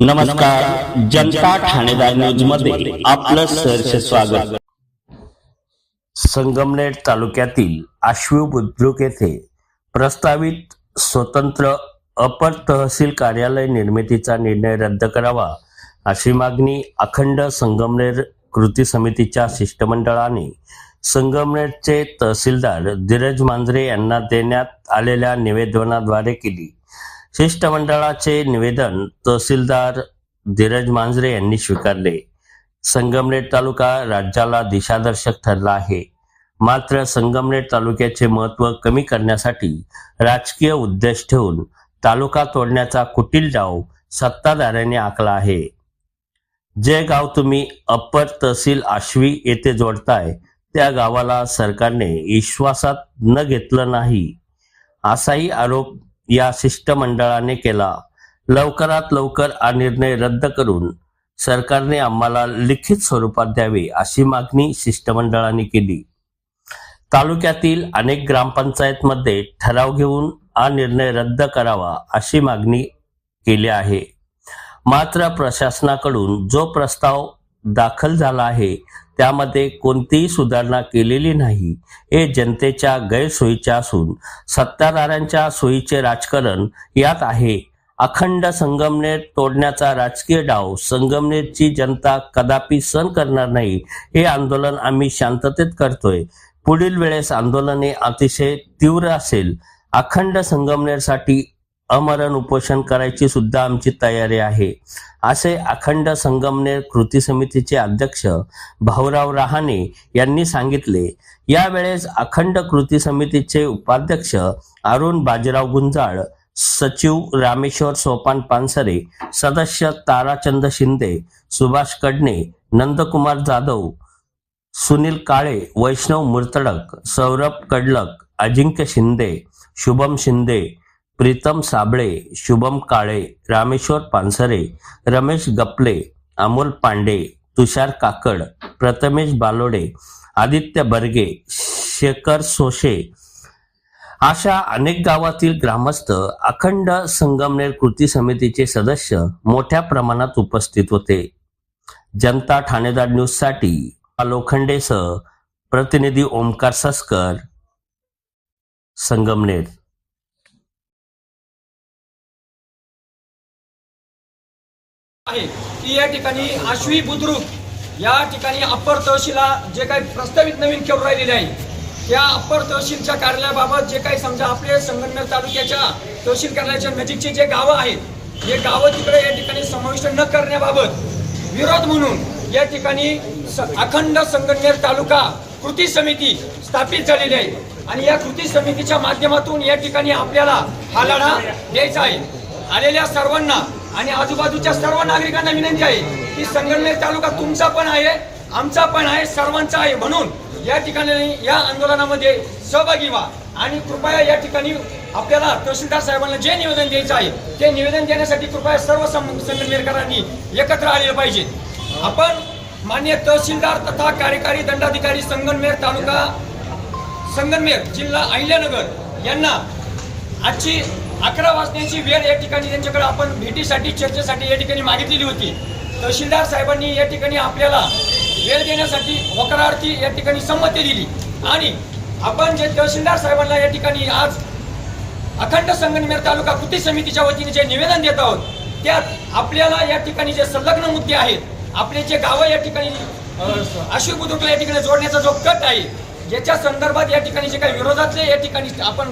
नमस्कार जनता ठाणेदार न्यूजमध्ये आपलं सहर्ष स्वागत. संगमनेर तालुक्यातील आश्वी बुद्रुक येथे प्रस्तावित स्वतंत्र अपर तहसील कार्यालय निर्मितीचा निर्णय रद्द करावा अशी मागणी अखंड संगमनेर कृती समितीच्या शिष्टमंडळाने संगमनेरचे तहसीलदार धीरज मांजरे यांना देण्यात आलेल्या निवेदनाद्वारे केली. शिष्टमंडळाचे निवेदन तहसीलदार धीरज मांजरे यांनी स्वीकारले. संगमनेर तालुका राज्याला दिशादर्शक ठरला आहे. मात्र संगमनेर तालुक्याचे महत्त्व कमी करण्यासाठी राजकीय उद्देश ठेवून तालुका तोडण्याचा कुटील डाव सत्ताधाऱ्यांनी आखला आहे. जे गाव तुम्ही अप्पर तहसील आश्वी येथे जोडताय त्या गावाला सरकारने विश्वासात न घेतलं नाही. असाही आरोप या शिष्टमंडळाने केला. लवकरात लवकर हा निर्णय रद्द करून सरकारने आम्हाला लिखित स्वरूपात द्यावे अशी मागणी शिष्टमंडळाने केली. तालुक्यातील अनेक ग्रामपंचायतमध्ये ठराव घेऊन हा निर्णय रद्द करावा अशी मागणी केली आहे. मात्र प्रशासनाकडून जो प्रस्ताव दाखल झाला आहे. त्यामध्ये कोणतीही सुधारणा केलेली नाही. हे जनतेच्या गैरसोयीचे असून सत्ताधाऱ्यांच्या सोयीचे राजकारण यात आहे. अखंड संगमनेर तोडण्याचा राजकीय डाव संगमनेरची जनता कदापि सहन करणार नाही हे आंदोलन आम्ही शांततेत करतोय. पुढील वेळेस आंदोलन हे अतिशय तीव्र असेल. अखंड संगमनेरसाठी अमरण उपोषण करायची सुद्धा आमची तयारी आहे. असे अखंड संगमनेर कृती समितीचे अध्यक्ष भाऊराव रहाणे यांनी सांगितले. यावेळेस अखंड कृती समितीचे उपाध्यक्ष अरुण बाजीराव गुंजाळ सचिव रामेश्वर सोपान पानसरे सदस्य ताराचंद शिंदे सुभाष कडणे नंदकुमार जाधव सुनील काळे वैष्णव मुर्तडक सौरभ कडलक अजिंक्य शिंदे शुभम शिंदे प्रीतम साबळे शुभम काळे रामेश्वर पानसरे रमेश गपले अमोल पांडे तुषार काकड प्रथमेश बालोडे आदित्य बर्गे शेखर सोशे अशा अनेक गावातील ग्रामस्थ अखंड संगमनेर कृती समितीचे सदस्य मोठ्या प्रमाणात उपस्थित होते. जनता ठाणेदार न्यूजसाठी लोखंडेसह प्रतिनिधी ओमकार सस्कर संगमनेर. आहे की या ठिकाणी आश्वी बुद्रुक या ठिकाणी अप्पर तहसीलला जे काही प्रस्तावित नवीन खेळ राहिलेले आहे त्या अप्पर तहसीलच्या कार्यालयाबाबत जे काही समजा आपले संगमनेर तालुक्याच्या तहसील कार्यालयाच्या नजीकचे जे गावं आहेत हे गावं तिकडे या ठिकाणी समाविष्ट न करण्याबाबत विरोध म्हणून या ठिकाणी अखंड संगमनेर तालुका कृती समिती स्थापित झालेली आहे. आणि या कृती समितीच्या माध्यमातून या ठिकाणी आपल्याला हा लढा द्यायचा आहे. आलेल्या सर्वांना आणि आजूबाजूच्या सर्व नागरिकांना विनंती आहे की संगमनेर तालुका तुमचा पण आहे आमचा पण आहे सर्वांचा आहे. म्हणून या ठिकाणी या आंदोलनामध्ये सहभागी व्हा. आणि कृपया या ठिकाणी आपल्याला तहसीलदार साहेबांना जे निवेदन द्यायचं आहे ते निवेदन देण्यासाठी कृपया सर्व संगमनेरकरांनी एकत्र आलेलं पाहिजे. आपण मान्य तहसीलदार तथा कार्यकारी दंडाधिकारी संगमनेर तालुका संगमनेर जिल्हा अहिल्यानगर यांना आजची अकरा वाजण्याची वेळ या ठिकाणी त्यांच्याकडे आपण भेटीसाठी चर्चेसाठी या ठिकाणी मागितलेली होती. तहसीलदार साहेबांनी या ठिकाणी आपल्याला वेळ देण्यासाठी होकारार्थी या ठिकाणी संमती दिली. आणि आपण जे तहसीलदार साहेबांना या ठिकाणी आज अखंड संगमनेर तालुका कृती समितीच्या वतीने जे निवेदन देत आहोत त्यात आपल्याला या ठिकाणी जे संलग्न मुद्दे आहेत आपले जे गावं या ठिकाणी अशोक बुद्रुकला या ठिकाणी जोडण्याचा जो कट आहे ज्याच्या संदर्भात या ठिकाणी जे काही विरोधातले या ठिकाणी आपण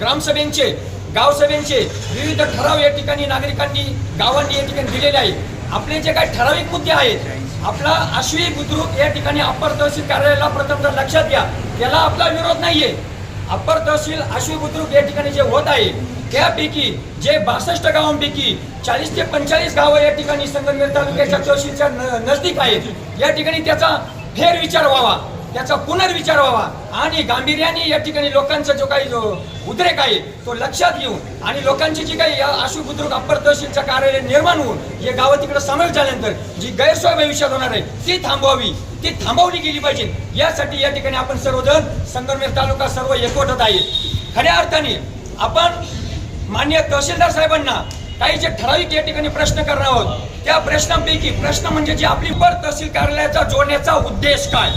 ग्रामसभेचे गावसभेचे विविध ठराव या ठिकाणी नागरिकांनी गावांनी या ठिकाणी दिलेले आहेत. आपले जे काही ठराविक मुद्दे आहेत आपला आश्वी बुद्रुक या ठिकाणी अप्पर तहसील कार्यालयाला प्रथम तर लक्षात घ्या त्याला आपला विरोध नाहीये. अप्पर तहसील आश्वी बुद्रुक या ठिकाणी जे होत आहे त्यापैकी जे बासष्ट गावांपैकी चाळीस ते पंचेचाळीस गावं या ठिकाणी संगमनेर तालुक्याच्या तहसीलच्या न- नजदीक आहेत. या ठिकाणी त्याचा फेरविचार व्हावा. त्याचा पुनर्विचार व्हावा. आणि गांभीर्याने या ठिकाणी लोकांचा जो काही जो उद्रेक आहे तो लक्षात घेऊन आणि लोकांची जी काही या बुद्रुक अप्पर तहसीलचं कार्यालय निर्माण होऊन हे गावं तिकडे सामील झाल्यानंतर जी गैरसोय भविष्यात होणार आहे ती थांबवावी. ती थांबवली गेली पाहिजे. यासाठी या ठिकाणी आपण सर्वजण संगमनेर तालुका सर्व एकवटत आहे. खऱ्या अर्थाने आपण मान्य तहसीलदार साहेबांना काही जे ठराविक या ठिकाणी प्रश्न करणार आहोत त्या प्रश्नांपैकी प्रश्न म्हणजे जे आपली पर तहसील कार्यालयाचा जोडण्याचा उद्देश काय?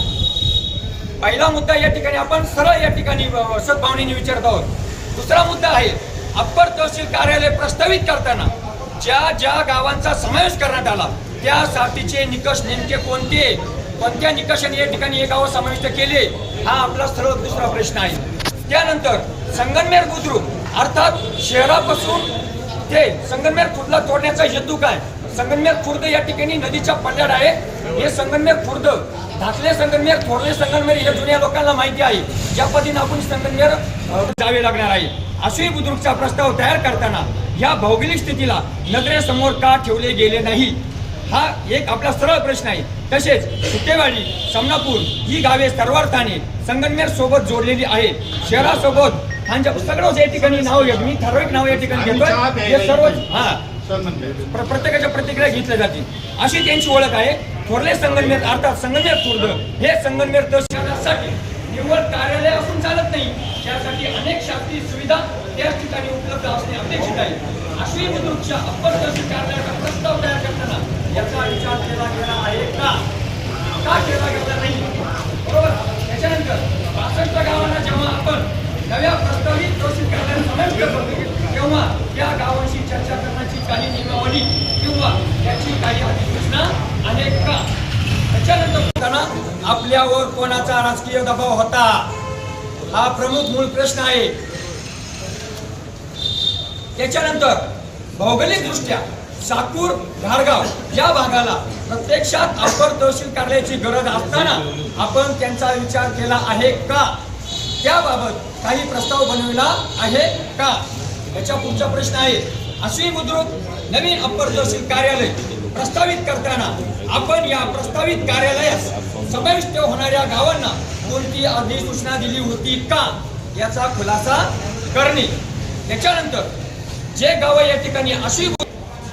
पहिला मुद्दा या ठिकाणी आपण सरळ या ठिकाणी सद्भावनेने विचारत आहोत. दुसरा मुद्दा आहे अप्पर तहसील कार्यालय प्रस्तावित करताना ज्या ज्या गावांचा समावेश करण्यात आला त्यासाठीचे निकष नेमके कोणते? कोणत्या निकषाने या ठिकाणी हे गाव समाविष्ट केले? हा आपला सरळ दुसरा प्रश्न आहे. त्यानंतर संगनमेर बुद्रुक अर्थात शहरापासून ते संगनमेर खुर्दला तोडण्याचा हेतू काय? संगनमेर खुर्द या ठिकाणी नदीच्या पट्ट्यात आहे. हे संगमनेर खुर्द धाकले संगमनेर थोरले संगमनेर हे जुन्या लोकांना माहिती आहे. ज्या पद्धतीने आपण संगमनेर जावे लागणार आहे. अशी बुद्रुकचा प्रस्ताव तयार करताना या भौगोलिक स्थितीला नजरेसमोर का ठेवले गेले नाही? हा एक आपला सरळ प्रश्न आहे. तसेच सुटेवाडी समनापूर ही गावे सर्वार्थाने संगमनेर सोबत जोडलेली आहेत. शहरासोबत खांजा सगळं या ठिकाणी नाव घेतो मी ठराविक नाव या ठिकाणी घेतोय. हे सर्व हा. प्र- प्रत्येकाच्या प्रतिक्रिया घेतल्या जातील. अशी त्यांची ओळख आहे. थोरले संगमनेर अर्थात संगमनेर खुर्द हे संगमनेर तहसीलसाठी निव्वळ कार्यालय असून चालत नाही. त्यासाठी अनेक शासकीय सुविधा त्या ठिकाणी उपलब्ध असणे अपेक्षित आहे. अश्वी बुद्रुकच्या अप्पर तहसील कार्यालयाचा प्रस्ताव तयार करताना याचा विचार केला गेला आहे का? का केला गेला नाही? बरोबर? त्याच्यानंतर पासष्ट गावांना जेव्हा आपण नव्या प्रस्तावित तहसील कार्यालयात समाविष्ट करतो तेव्हा त्या गावांशी चर्चा करण्याची काही नियमावली किंवा त्याची काही अधिसूचना आहे का? त्याच्यानंतर बोलताना आपल्यावर कोणाचा राजकीय दबाव होता? हा प्रमुख मूळ प्रश्न आहे. त्याच्यानंतर भौगोलिक दृष्ट्या साकूर धारगाव या भागाला प्रत्यक्षात अपर तहसील कार्यालयाची गरज असताना आपण त्यांचा विचार केला आहे का? त्याबाबत काही प्रस्ताव बनविला आहे का? याचा पुढचा प्रश्न आहे. अशी बुद्रुक नवीन अपर तहसील कार्यालय प्रस्तावित करताना आपण या प्रस्तावित कार्यालयास समाविष्ट होणाऱ्या गावांना कोणती अधिसूचना दिली होती का याचा खुलासा करणे. त्याच्यानंतर जे गाव या ठिकाणी अशी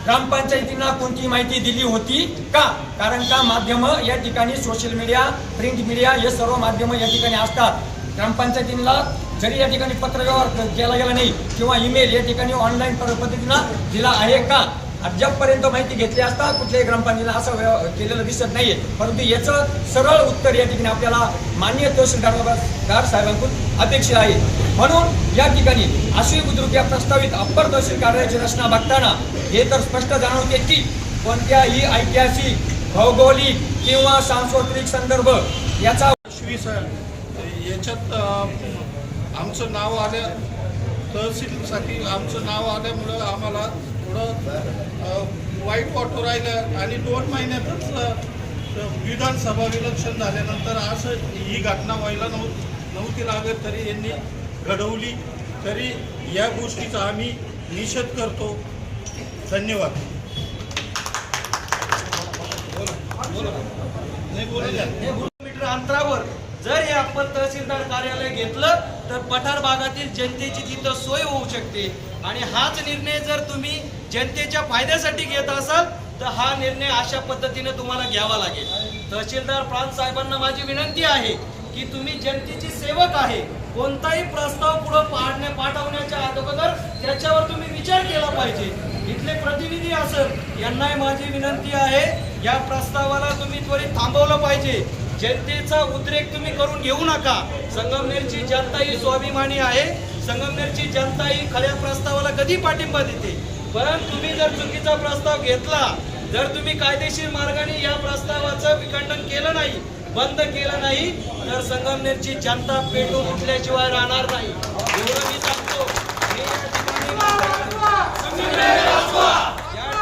ग्रामपंचायतींना कोणती माहिती दिली होती का? कारण का माध्यम या ठिकाणी सोशल मीडिया प्रिंट मीडिया हे सर्व माध्यम या ठिकाणी असतात. ग्रामपंचायतींना जरी या ठिकाणी पत्रव्यवहार केला गेला नाही किंवा ईमेल या ठिकाणी ऑनलाईन पद्धतीनं दिला आहे का? अद्यापपर्यंत माहिती घेतली असता कुठल्याही ग्रामपंचायतीला असं केलेलं दिसत नाहीये. परंतु याचं सरळ उत्तर या ठिकाणी आपल्याला मान्य तहसीलदार साहेबांकडून अपेक्षित आहे. म्हणून या ठिकाणी आश्वी बुद्रुक या प्रस्तावित अप्पर तहसील कार्यालयाची रचना बघताना हे तर स्पष्ट जाणवते की कोणत्याही ऐतिहासिक भौगोलिक किंवा सांस्कृतिक संदर्भ याचा याच्यात आमचं नाव आलं तहसीलसाठी आमचं नाव आल्यामुळं आम्हाला थोडं वाईट वाटू राहिलं आणि दोन महिन्यातच विधानसभा विलक्षण झाल्यानंतर असं ही घटना व्हायला नव्ह नव्हती लागत तरी यांनी घडवली. तरी या गोष्टीचा आम्ही निषेध करतो. धन्यवाद. नाही बोलू अंतरावर जर हे आपण तहसीलदार कार्यालय घेतलं तर पठार भागातील जनतेची तिथं सोय होऊ शकते. आणि हाच निर्णय जर तुम्ही जनतेच्या फायद्यासाठी घेत असाल तर हा निर्णय अशा पद्धतीने तुम्हाला घ्यावा लागेल. तहसीलदार प्रांत साहेबांना माझी विनंती आहे की तुम्ही जनतेची सेवक आहे. कोणताही प्रस्ताव पुढे पाडण्या पाठवण्याच्या अगोदर त्याच्यावर तुम्ही विचार केला पाहिजे. इथले प्रतिनिधी असत यांनाही माझी विनंती आहे या प्रस्तावाला तुम्ही त्वरित थांबवलं पाहिजे. जनतेचा उद्रेक तुम्ही करून घेऊ नका. संगमनेरची जनता ही स्वाभिमानी आहे. संगमनेरची जनता ही खऱ्या प्रस्तावाला कधी पाठिंबा देते? परंतु तुम्ही जर चुकीचा प्रस्ताव घेतला जर तुम्ही कायदेशीर मार्गाने या प्रस्तावाचं विखंडन केलं नाही बंद केलं नाही तर संगमनेरची जनता पेटून उठल्याशिवाय राहणार नाही. एवढं मी मी या ठिकाणी संगमनेर वाचवा! या-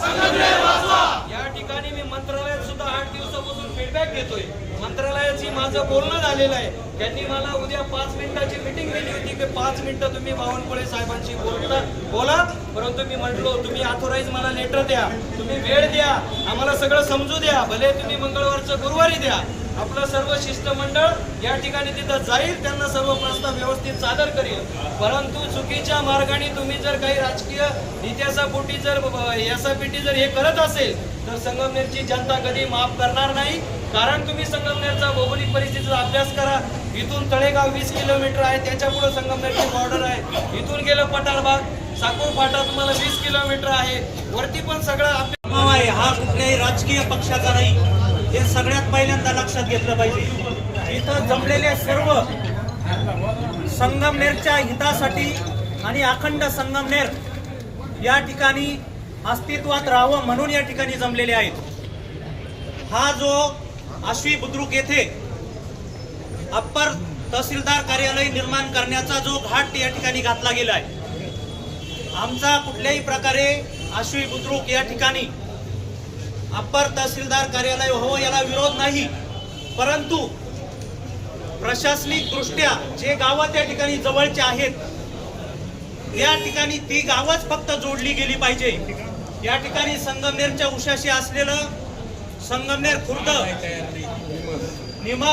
संगमनेर वाचवा! या ठिकाणी मी मंत्रालयात सुद्धा आठ दिवसापासून फीडबॅक घेतोय. मंत्रालयाची माझं बोलणं झालेलं आहे. त्यांनी मला उद्या पाच मिनिटाची मीटिंग दिली होती. की पाच मिनिटं तुम्ही बावनकुळे साहेबांशी बोलता बोला. परंतु मी म्हटलो तुम्ही ऑथोराईज मला लेटर द्या. तुम्ही वेळ द्या. आम्हाला सगळं समजू द्या. भले तुम्ही मंगळवारचं गुरुवारी द्या. आपलं सर्व शिष्टमंडळ या ठिकाणी तिथं जाईल. त्यांना सर्व प्रस्ताव व्यवस्थित सादर करेल. परंतु चुकीच्या मार्गाने तुम्ही जर काही राजकीय इतिहासापोटी जर यासापोटी जर हे करत असेल तर संगमनेरची जनता कधी माफ करणार नाही. कारण तुम्ही संगमनेरचा भौगोलिक परिस्थितीचा अभ्यास करा. इथून तळेगाव वीस किलोमीटर आहे त्याच्या पुढे संगमनेरची बॉर्डर आहे. इथून गेलं पठारबाग साकूर फाटा तुम्हाला वीस किलोमीटर आहे. वरती पण सगळा आहे. हा कुठल्याही राजकीय पक्षाचा नाही. हे सगळ्यात पहिल्यांदा लक्षात घेतलं पाहिजे. इथं जमलेले सर्व संगमनेरच्या हितासाठी आणि अखंड संगमनेर या ठिकाणी अस्तित्वात राहावं म्हणून या ठिकाणी जमलेले आहेत. हा जो आश्वी बुद्रुक येथे अप्पर तहसीलदार कार्यालय निर्माण करण्याचा जो घाट या ठिकाणी घातला गेला आहे. आमचा कुठल्याही प्रकारे आश्वी बुद्रुक या ठिकाणी अप्पर तहसीलदार कार्यालय हो याला विरोध नाही. परंतु प्रशासनिक दृष्ट्या जे गावं त्या ठिकाणी जवळचे आहेत या ठिकाणी ती गावच फक्त जोडली गेली पाहिजे. या ठिकाणी संगमनेरच्या उशाशी असलेलं संगमनेर खुर्द. निमा